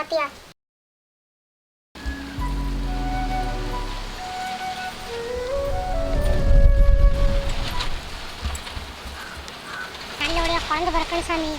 பாத்தியா? நல்லபடியா குழந்தை பிறக்கணும் சாமி.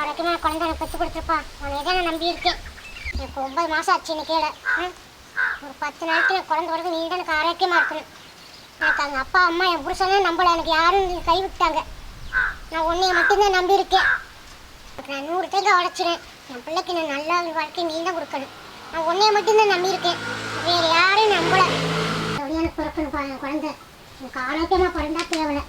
ஆரோக்கியமான குழந்தை எனக்கு பெற்று கொடுத்துருப்பா உன்னை தான் நான் நம்பியிருக்கேன் எனக்கு ஒன்பது மாதம் ஆச்சு இன்னைக்கு கேள ஒரு பத்து நாளைக்கு நான் குழந்தை பிறகு நீ தான் எனக்கு ஆரோக்கியமாக இருக்கணும். எனக்கு அவங்க அப்பா அம்மா என் புருஷனே நம்பலை. எனக்கு யாரும் கைவிட்டாங்க நான் உன்னைய மட்டும்தான் நம்பியிருக்கேன் இருக்கேன். நான் நூறு தேங்காய் உடைச்சிறேன் என் பிள்ளைக்கு நான் நல்ல ஒரு வாழ்க்கை நீ தான் கொடுக்கணும். நான் உன்னைய மட்டும்தான் நம்பியிருக்கேன் வேறு யாரையும் நம்பலை. எனக்கு பிறக்கணும்ப்பா என் குழந்தை. எனக்கு ஆரோக்கியமாக பிறந்தா தேவலை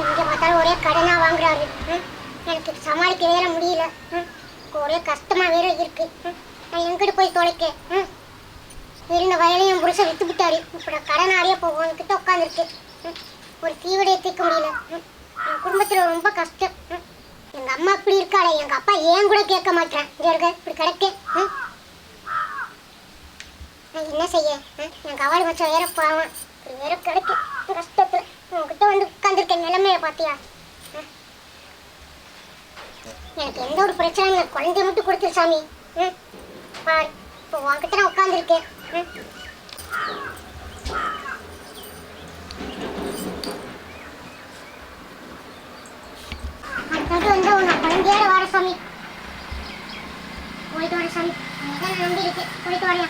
எங்கே பார்த்தாலும் ஒரே கடனாக வாங்குறாரு. ம்? எனக்கு சமாளிக்க வேற முடியல. ம்? ஒரே கஷ்டமாக வேற இருக்கு. ம்? நான் எங்கிட்டு போய் தொலைக்க? ம்? இருந்த வயலையும் என் புருஷன் விற்று விட்டாரு. இப்போ நான் கடனாரியே போவோம் கிட்ட உட்காந்துருக்கு ஒரு தீவிடையை தீர்க்க முடியல. ம்? என் குடும்பத்தில் ரொம்ப கஷ்டம். ம்? எங்கள் அம்மா இப்படி இருக்காளே. எங்கள் அப்பா ஏன் கூட கேட்க மாட்டேன் இங்கே இருக்க இப்படி கிடைக்க. ம்? நான் என்ன செய்ய? ம்? என் கவாலி மச்சம் வேற போவேன் இப்படி வேற கிடக்கு. கஷ்டத்தில். வந்து உட்காந்துருக்க நிலைமைய பாத்தியா? எனக்கு எந்த ஒரு பிரச்சனையும் இல்லை. குழந்தைய மட்டும் கொடுத்துரு சாமி. ம்? பாரு. இப்போ உங்ககிட்ட நான் உட்காந்துருக்கேன் அடுத்தது வந்து உன்னை குழந்தையோட வர சாமி. போயிட்டு வர சாமி. நீ தான் நம்பி இருக்கு போயிட்டு வரையா